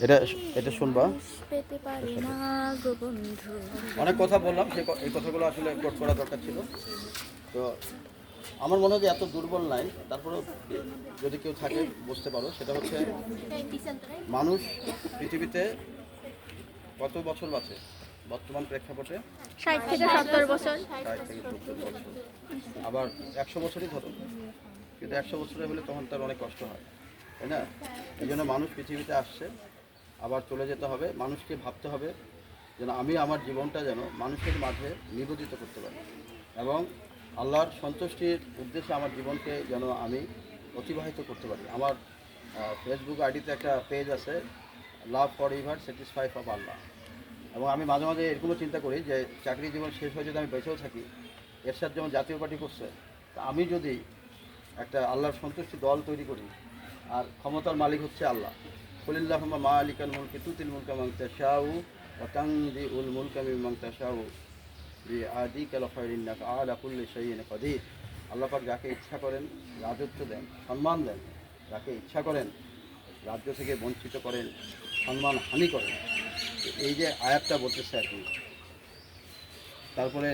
এটা এটা শুনবা। পেতে পারি না গো বন্ধু অনেক কথা বললাম সে ক- এই কথাগুলো আসলে কোট করা দরকার ছিল। তো আমার মনে হয় যে এত দুর্বল নাই। তারপরেও যদি কেউ থাকে বুঝতে পারো সেটা হচ্ছে মানুষ পৃথিবীতে কত বছর বাঁচে? বর্তমান প্রেক্ষাপটে ষাট থেকে সত্তর বছর। ষাট থেকে সত্তর বছর। আবার একশো বছরই ধরো। কিন্তু একশো বছরে হলে তখন তার অনেক কষ্ট হয় তাই না? এই জন্য মানুষ পৃথিবীতে আসছে। আবার চলে যেতে হবে। মানুষকে ভাবতে হবে যেন আমি আমার জীবনটা যেন মানুষের মাঝে নিবেদিত করতে পারি এবং আল্লাহর সন্তুষ্টির উদ্দেশ্যে আমার জীবনকে যেন আমি অতিবাহিত করতে পারি। আমার ফেসবুক আইডিতে একটা পেজ আছে love for ever satisfy of আল্লাহ এবং আমি মাঝে মাঝে এরকমও চিন্তা করি যে চাকরি জীবন শেষ হয়ে যদি আমি বেঁচেও থাকি, এরশাদ যেমন জাতীয় পার্টি করছে, তা আমি যদি একটা আল্লাহর সন্তুষ্টি দল তৈরি করি, আর ক্ষমতার মালিক হচ্ছে আল্লাহ। খলিল্লাহমা মা আলিকাল মুলকে তুতিল মুলকা মাংতা শাহু অতাংদি উল মুলকা মাংতা শাহু বি আদি কাল খয়রিন্নাক আলা কুল্লি শাইইন কদির। আল্লাহ পাক যাকে ইচ্ছা করেন রাজত্ব দেন, সম্মান দেন, যাকে ইচ্ছা করেন রাজ্য থেকে বঞ্চিত করেন, সম্মান হানি করেন। এই যে আয়াতটা বলতেছে আর তারপরে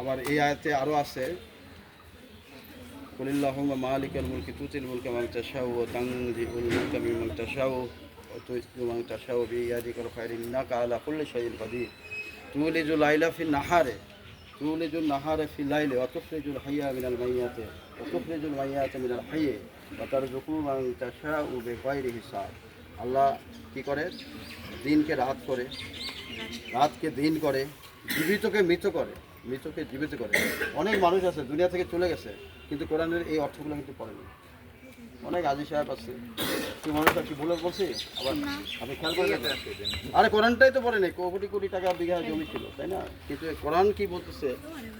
আবার এই আয়াতে আরও আছে মুলকা মান তাশাউ ওয়া তানজিউল মুলকা মিম্মান তাশাউ ওয়া তুইজ্জু মান তাশাউ বিয়াদিকাল খায়রু ইন্নাকা আলা কুল্লি শাইইন কাদির তুলিজুল লাইলা ফিন নাহারে তুলিজুল নাহারে ফিল লাইলি ওয়া তুখরিজুল হাইয়া মিনাল মাইয়াতি ওয়া তুখরিজুল মাইয়াতি মিনাল হাইয়্যি ওয়া তারযুকু মান তাশাউ বিগাইরি হিসাব আল্লাহ কি করে? দিনকে রাত করে, রাতকে দিন করে, জীবিতকে মৃত করে। মৃতকে জীবিত করে। অনেক মানুষ আছে দুনিয়া থেকে চলে গেছে কিন্তু কোরআনের এই অর্থগুলো কিন্তু পড়েনি। অনেক আজি সাহেব আছে কি মানুষ আর কি ভুলে বলছি আবার আপনি খেয়াল করে আরে কোরআনটাই তো পড়েনি কোটি কোটি টাকা বিঘা জমি ছিল তাই না? কিন্তু কোরআন কি বলতেছে?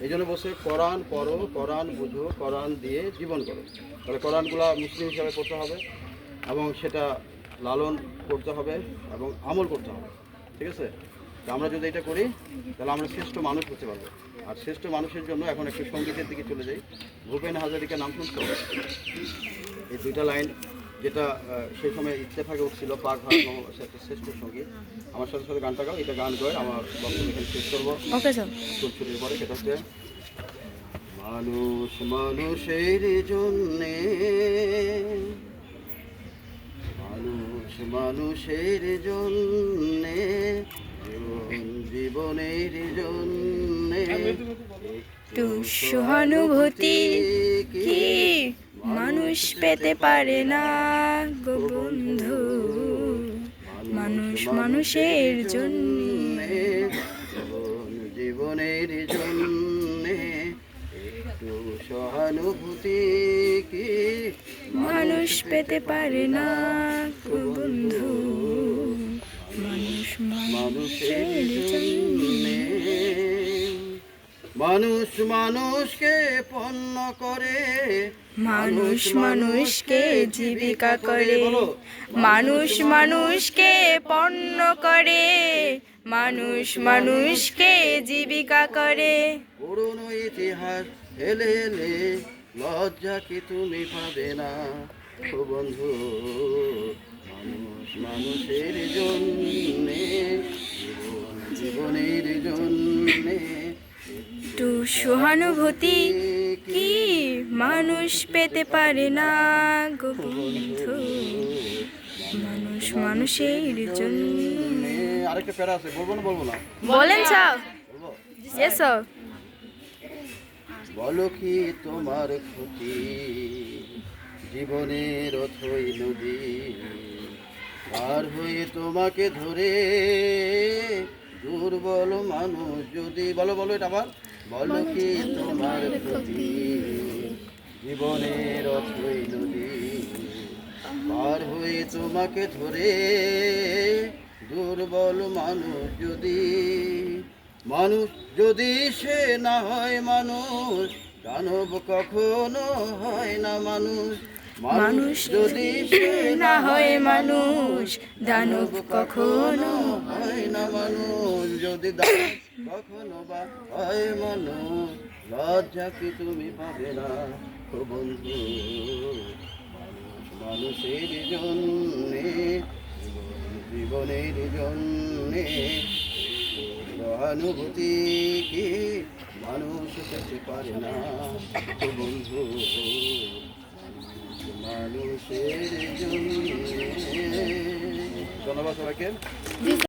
এই জন্য বলছে কোরআন পড়ো কোরআন বুঝো কোরআন দিয়ে জীবন করো। তাহলে কোরআনগুলা মুসলিম হিসাবে পড়তে হবে এবং সেটা লালন করতে হবে এবং আমল করতে হবে। ঠিক আছে? তো আমরা যদি এটা করি তাহলে আমরা শ্রেষ্ঠ মানুষ হতে পারব। আর শ্রেষ্ঠ মানুষের জন্য এখন একটু সঙ্গীতের দিকে চলে যাই। ভূপেন হাজারিকা নাম শুনছো এই দুইটা লাইন যেটা সেই সময় ইত্তেফাকে উঠছিল পাক একটা শ্রেষ্ঠ সংগীত। আমার সাথে সাথে গানটা গাও এটা গান গায় আমার বক্তব্য এখানে শেষ করব। ছুটির পরে সেটা হচ্ছে মানুষ মানুষের জন্যে মানুষ মানুষের জন্যে জীবনের জন্যে একটু সহানুভূতি কি মানুষ পেতে পারে না গো বন্ধু? মানুষ মানুষের জন্য। জীবনের জন্যে একটু সহানুভূতি কি মানুষ পেতে পারে না গো বন্ধু? মানুষের মানুষের জন্যে মানুষ মানুষকে পণ্য করে। মানুষ মানুষকে জীবিকা করে। মানুষ মানুষকে পণ্য করে। মানুষ মানুষকে জীবিকা করে। পুরনো ইতিহাস এলে লজ্জা কি তুমি পাবে না? ও বন্ধু মানুষ মানুষের জন্যে জীবন জীবনের জন্যে। একটু সহানুভূতি কি মানুষ পেতে পারে না গো বন্ধু? মানুষ মানুষের জন্য। আরেকটা প্যারা আছে বলব না বলব না? বলেন স্যার এস বলো কি তোমার ক্ষতি? জীবনের অথই নদী পার হয়ে তোমাকে ধরে দুর্বল মানুষ যদি বলো বলো এটা আবার। বলো কি তোমার ক্ষতি? জীবনের অথই নদী পার হয়ে তোমাকে ধরে দুর্বল মানুষ যদি মানুষ যদি সে না হয় মানুষ দানব কখনো হয় না মানুষ। মানুষ যদি না হয় মানুষ, দানব কখনো হয় না মানুষ। যদি কখনো বা হয় মানুষ, লজ্জা কি তুমি পাবে না বন্ধু? মানুষের জন্যে জীবন মনের জন্যে সহানুভূতি কি? মানুষ পেতে পারে না বন্ধু। ধন্যবাদ সবাইকে।